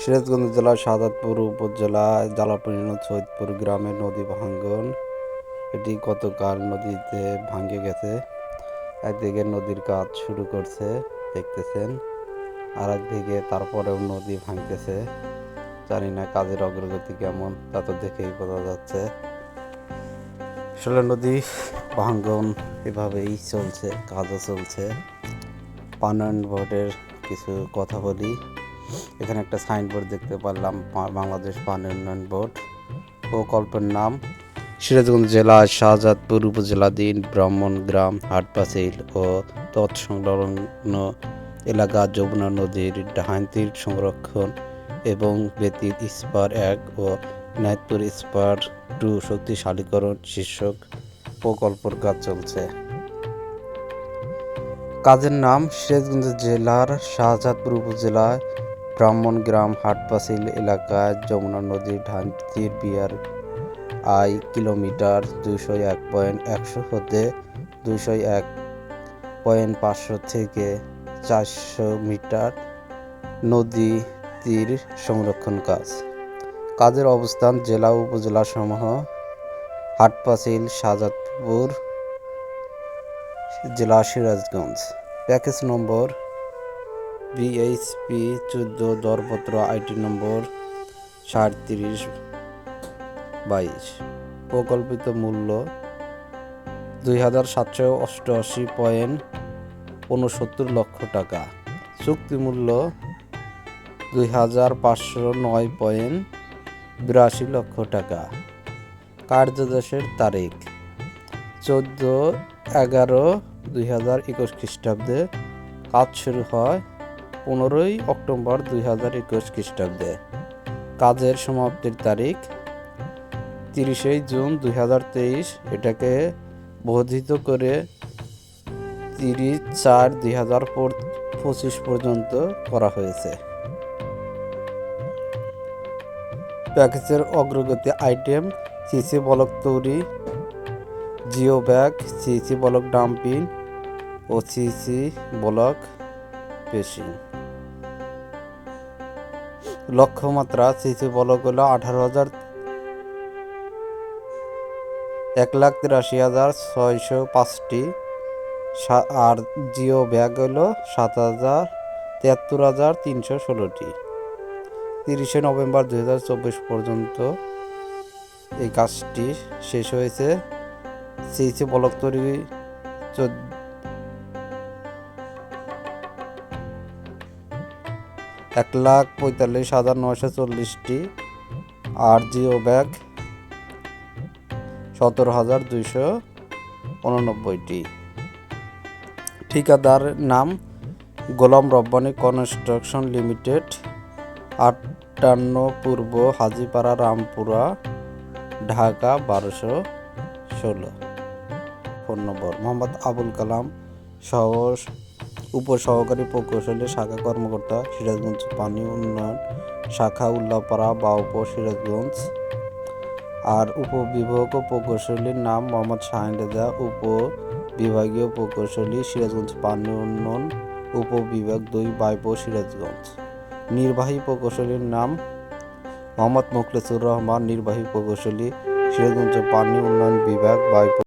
সিরাজগঞ্জ জেলার শাহাদাতপুর উপজেলায় জালাপুরিন সৈয়দপুর গ্রামের নদী ভাঙ্গন। এটি গতকাল নদীতে ভাঙ্গে গেছে। একদিকে নদীর কাজ শুরু করছে, দেখতেছেন। আর একদিকে তারপরেও নদী ভাঙতেছে। জানি না কাজের অগ্রগতি কেমন, তা তো দেখেই বোঝা যাচ্ছে। আসলে নদী ভাঙ্গন এভাবেই চলছে, কাজও চলছে। পানন বোর্ডের কিছু কথা বলি। এখানে একটা সাইনবোর্ড দেখতে পারলাম বাংলাদেশ পানি উন্নয়ন বোর্ড। প্রকল্পের নাম সিরাজগঞ্জ জেলা, শাহজাদপুর উপজেলাধীন ব্রাহ্মণগ্রাম হাটপাচিল ও তৎসংলগ্ন এলাকা, যমুনা নদীর ডাহান তীর সংরক্ষণ এবং বেতির ইস্পার এক ও নাইতপুর ইস্পার টু শক্তিশালীকরণ শীর্ষক প্রকল্পের কাজ চলছে। কাজের নাম সিরাজগঞ্জ জেলার শাহজাদপুর উপজেলায় ব্রাহ্মণগ্রাম হাটপাচিল এলাকায় যমুনা নদীর ঢান্তির বিয়ার আই কিলোমিটার দুশো এক পয়েন্ট একশো হতে দুশো এক পয়েন্ট পাঁচশো থেকে চারশো মিটার নদী তীর সংরক্ষণ কাজ। কাজের অবস্থান জেলা ও উপজেলা সমূহ হাটপাচিল শাহজাদপুর, জেলা সিরাজগঞ্জ। প্যাকেজ নম্বর বিএইচপি চোদ্দ দরপত্র আইটি নম্বর সাঁত্রিশ বাইশ। প্রকল্পিত মূল্য দুই হাজার সাতশো অষ্টআশি পয়েন্ট ঊনসত্তর লক্ষ টাকা। চুক্তি মূল্য দুই হাজার পাঁচশো নয় পয়েন্ট বিরাশি লক্ষ টাকা। কার্যদেশের তারিখ চোদ্দ এগারো দুই হাজার একুশ খ্রিস্টাব্দে কাজ শুরু হয় পনেরোই অক্টোবর দুই হাজার একুশ খ্রিস্টাব্দে। কাজের সমাপ্তির তারিখ তিরিশে জুন দুই হাজার তেইশ। এটাকে বর্ধিত করে তিরিশ চার দুই হাজার পঁচিশ পর্যন্ত করা হয়েছে। প্যাকেজের অগ্রগতি আইটেম, সিসি বলক তৈরি, geo bag, CC block dumping ও সিসি বলক পেশিং লক্ষ্যমাত্রা সিসি বলক হলো আঠারো হাজার এক লাখ তিরাশি হাজার ছয়শো পাঁচটি। আর জিও ব্যাগ হলো সাত হাজার তিয়াত্তর হাজার তিনশো ষোলোটি। তিরিশে নভেম্বর দুই হাজার চব্বিশ পর্যন্ত এই কাজটি শেষ হয়েছে। সিসি বলক তৈরি চোদ্দ এক লাখ পঁয়তাল্লিশ হাজার নশো চল্লিশটি আর জিও ব্যাগ, সতেরো হাজার দুইশো উননব্বইটি। ঠিকাদার নাম গোলাম রব্বানি কনস্ট্রাকশন লিমিটেড, আটান্ন পূর্ব হাজিপাড়া, রামপুরা, ঢাকা, বারোশো ষোলো। ফোন নম্বর মোহাম্মদ আবুল কালাম সহ উপসহকারী প্রকৌশলী, শাখা কর্মকর্তা, সিরাজগঞ্জ পানি উন্নয়ন শাখা, উল্লাপাড়া, বাউপ, সিরাজগঞ্জ। আর উপবিভাগ প্রকৌশলীর নাম মোহাম্মদ শাহিন রেজা উপ বিভাগীয় প্রকৌশলী, সিরাজগঞ্জ পানি উন্নয়ন উপবিভাগ দুই বাইপো সিরাজগঞ্জ। নির্বাহী প্রকৌশলীর নাম মোহাম্মদ মুখলেসুর রহমান, নির্বাহী প্রকৌশলী, সিরাজগঞ্জ পানি উন্নয়ন বিভাগ বাইপো